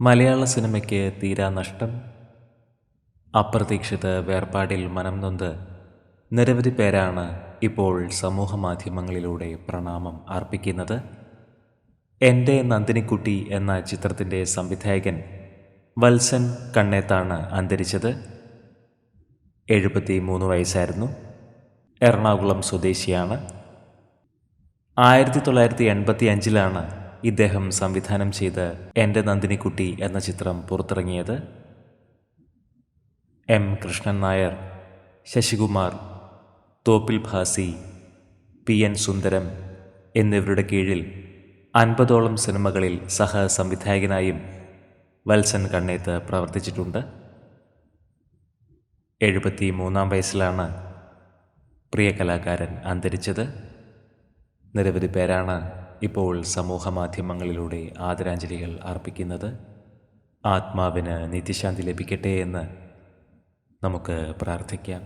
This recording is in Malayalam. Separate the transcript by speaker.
Speaker 1: മലയാള സിനിമയ്ക്ക് തീരാ നഷ്ടം. അപ്രതീക്ഷിത വേർപാടിൽ മനം നൊന്ത് നിരവധി പേരാണ് ഇപ്പോൾ സമൂഹ മാധ്യമങ്ങളിലൂടെ പ്രണാമം അർപ്പിക്കുന്നത്. എന്റെ നന്ദിനിക്കുട്ടി എന്ന ചിത്രത്തിന്റെ സംവിധായകൻ വത്സൻ കണ്ണേത്താണ് അന്തരിച്ചത്. എഴുപത്തി മൂന്ന് വയസ്സായിരുന്നു. എറണാകുളം സ്വദേശിയാണ്. ആയിരത്തി തൊള്ളായിരത്തി എൺപത്തി അഞ്ചിലാണ് ഇദ്ദേഹം സംവിധാനം ചെയ്ത് എന്റെ നന്ദിനിക്കുട്ടി എന്ന ചിത്രം പുറത്തിറങ്ങിയത് M Krishnan Nair Sasikumar Thoppil Bhasi P N Sundaram എന്നിവരുടെ കീഴിൽ അൻപതോളം സിനിമകളിൽ സഹ സംവിധായകനായും വത്സൻ കണ്ണേത്ത് പ്രവർത്തിച്ചിട്ടുണ്ട്. എഴുപത്തി മൂന്നാം വയസ്സിലാണ് പ്രിയ കലാകാരൻ അന്തരിച്ചത്. നിരവധി പേരാണ് ഇപ്പോൾ സമൂഹമാധ്യമങ്ങളിലൂടെ ആദരാഞ്ജലികൾ അർപ്പിക്കുന്നത് ആത്മാവിന് നിത്യശാന്തി ലഭിക്കട്ടെ എന്ന് നമുക്ക് പ്രാർത്ഥിക്കാം.